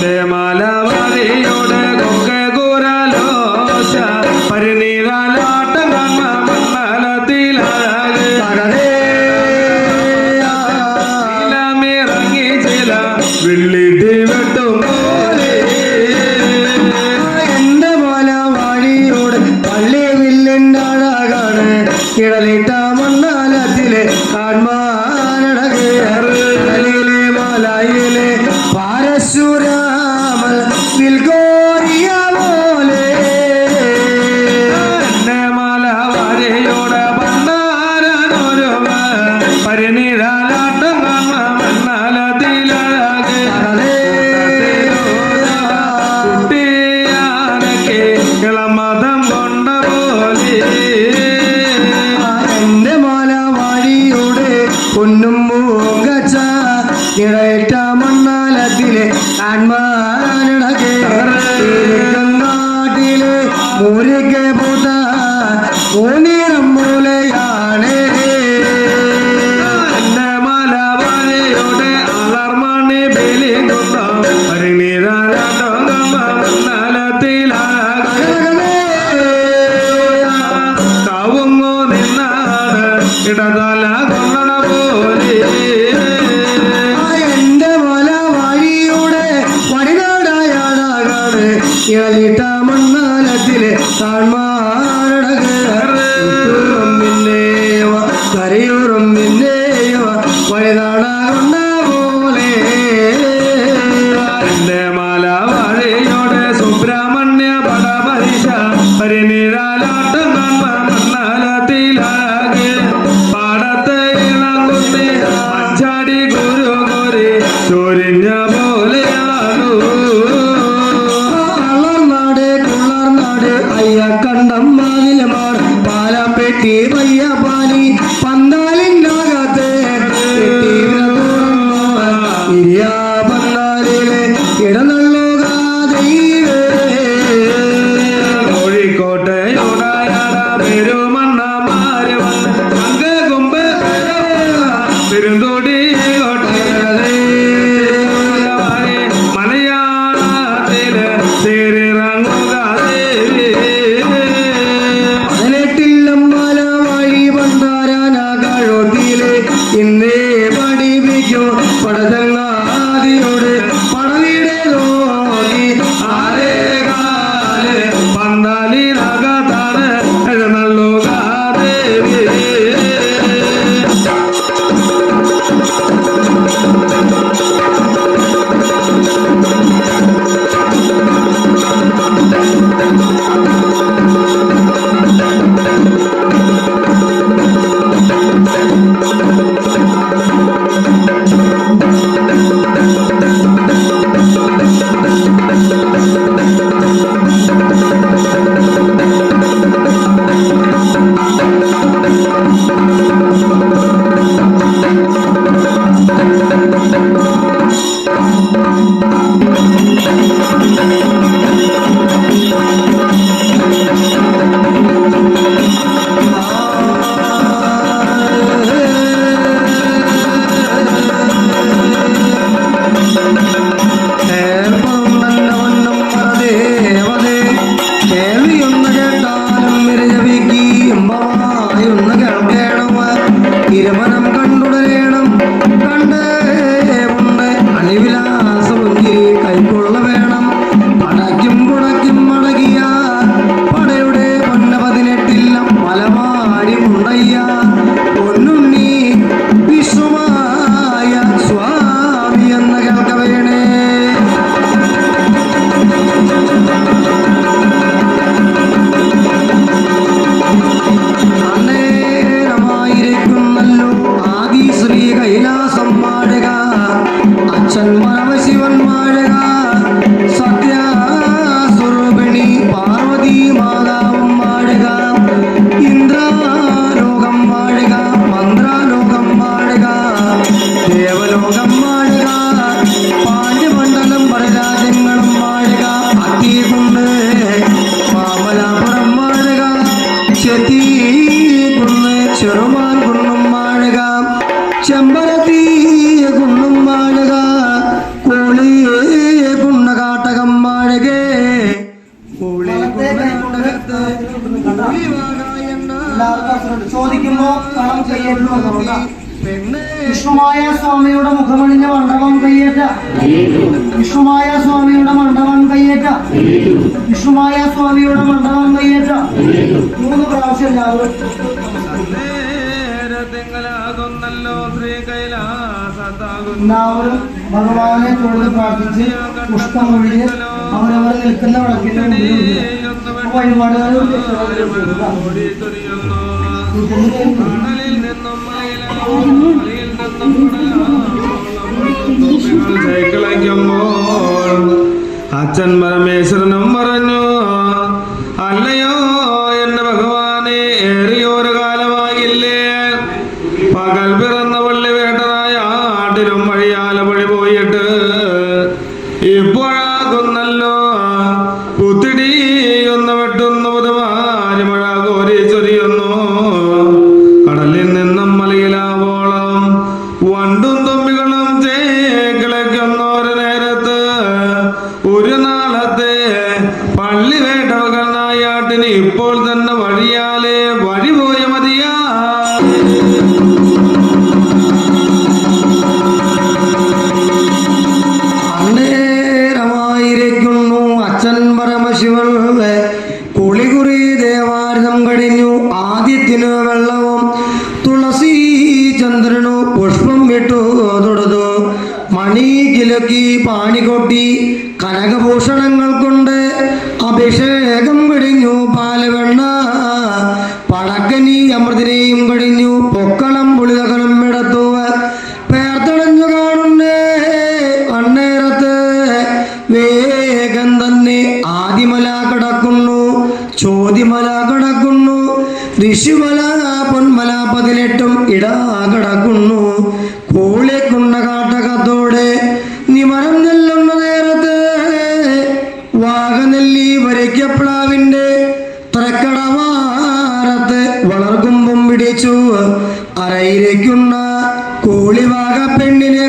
Damn. Luna. ചോദിക്കുമ്പോ കളം കയ്യേറ്റു വിഷ്ണുമായ സ്വാമിയുടെ മുഖമണിഞ്ഞ മണ്ഡപം കയ്യേറ്റ. വിഷ്ണുമായ സ്വാമിയുടെ മണ്ഡപം കയ്യേറ്റ. വിഷ്ണുമായ സ്വാമിയുടെ മണ്ഡപം കയ്യേറ്റ. മൂന്ന് പ്രാവശ്യം ഞാൻ ഭഗവാനെ തൊഴിൽ പ്രാർത്ഥിച്ച് പുഷ്പമൊഴിഞ്ഞ് അവരവർ നിൽക്കുന്ന വിളക്കിന്റെ അച്ഛൻ വഴിപാടുകൾ കനകഭൂഷണങ്ങൾ കൊണ്ട് അഭിഷേകം കഴിഞ്ഞു പാലവെണ്ണ പടക്കനി അമൃതിനെയും കഴിഞ്ഞു പൊക്കണം പുളിതകലം എടുത്തു. പേർത്തടഞ്ഞു കാണുന്നേ അന്നേരത്ത് വേഗം തന്നെ ആദിമല കിടക്കുന്നു ചോതിമല കിടക്കുന്നു ഋഷിമല വളർക്കുമ്പം പിടിച്ചു അരയിരിക്കുന്ന കോളിവാക പെണ്ണിനെ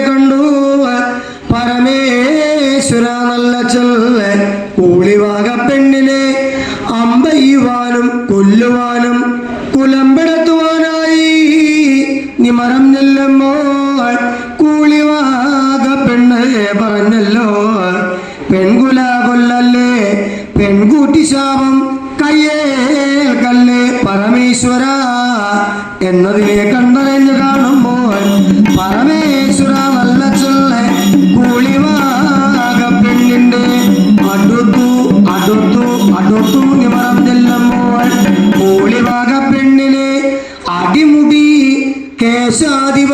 കണ്ടറിഞ്ഞു കാണുമ്പോൾ പരമേശ്വര നല്ല ചൊല്ല കൂളിവാക പെണ്ണിന്റെ അടുത്തു അടുത്തു അടുത്തു നിമറം ചെല്ലുമ്പോൾ കൂളിവാക പെണ്ണിനെ അടിമുടി കേശാതിവാദം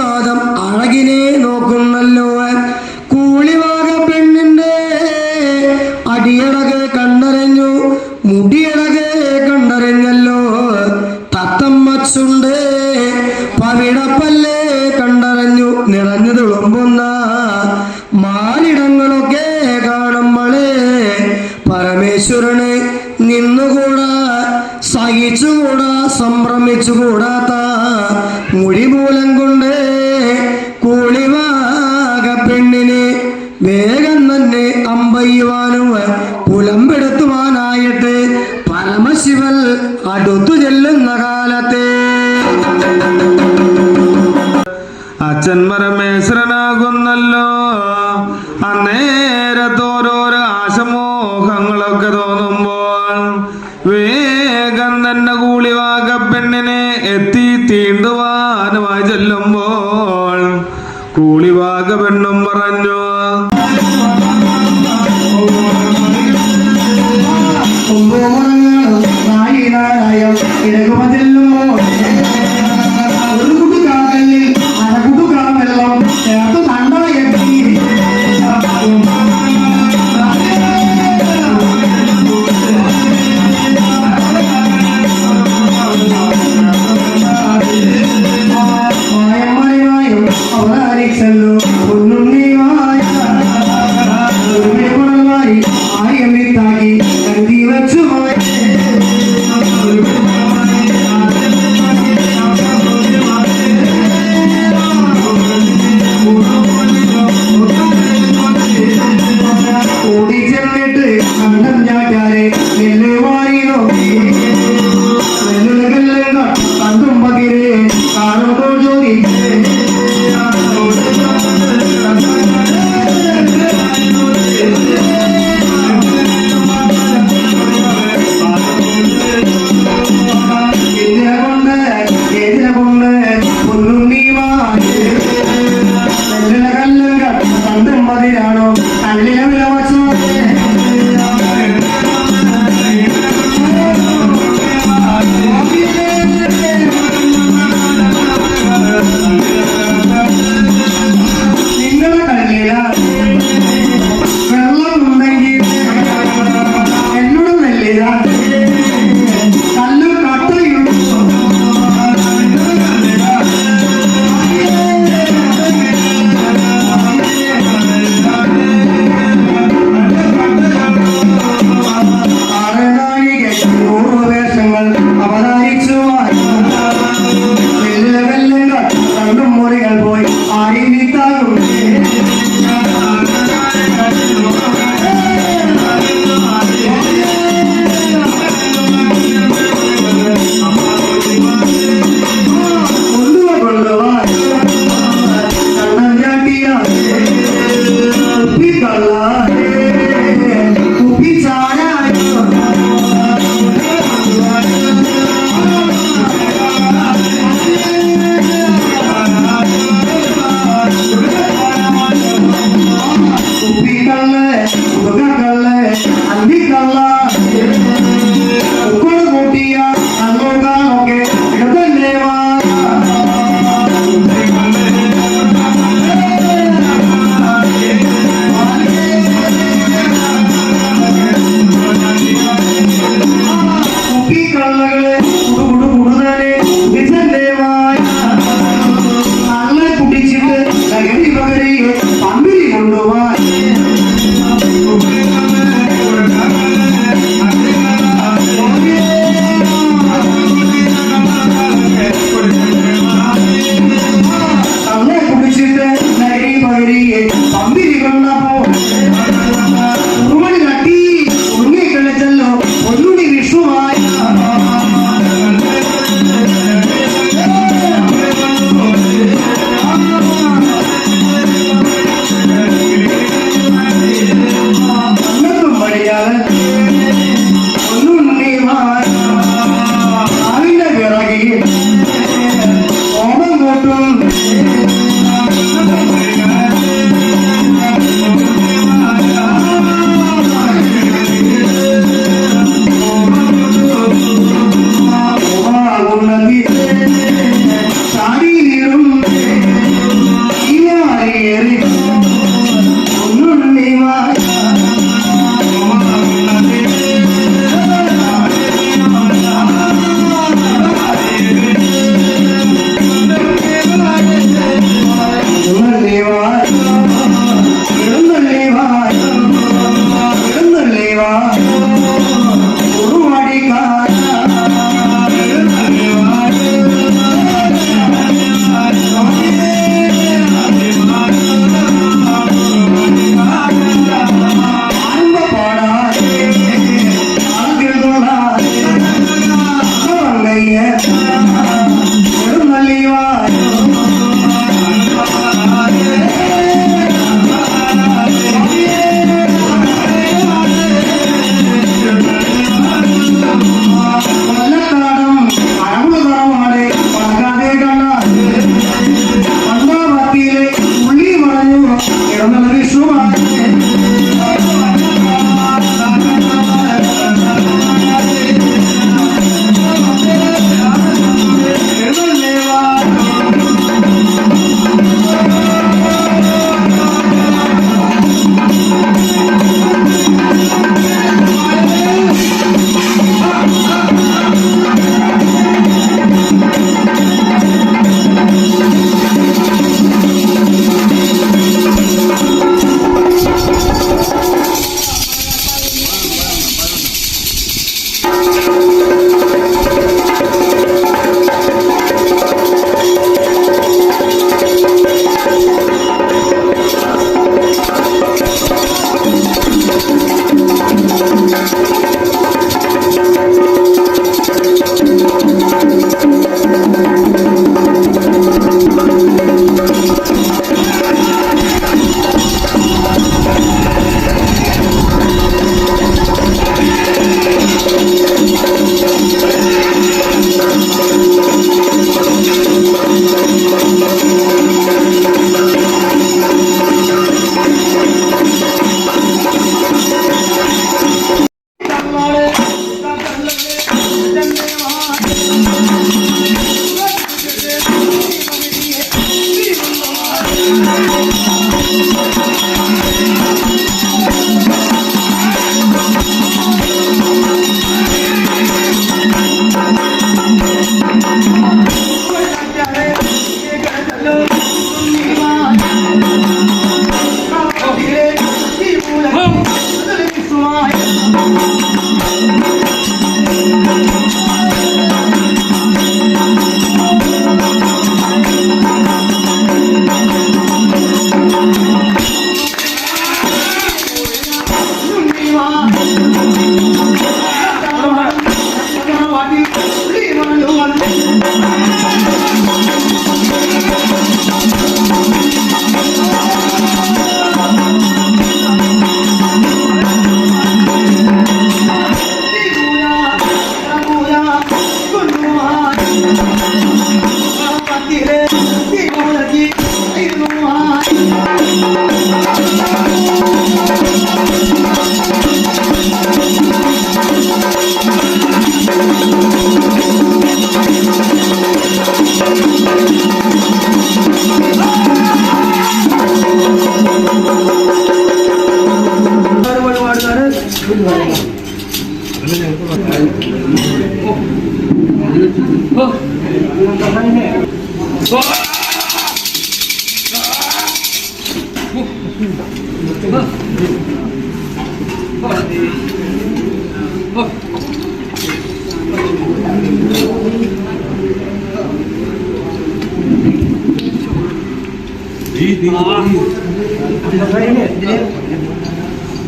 ആശമോഹങ്ങളൊക്കെ തോന്നുമ്പോൾ വേഗം തന്നെ കൂളിവാക പെണ്ണിനെ എത്തി തീണ്ടുവാനുമായി ചെല്ലുമ്പോൾ കൂളിവാക പെണ്ണും പറഞ്ഞു. ഒരു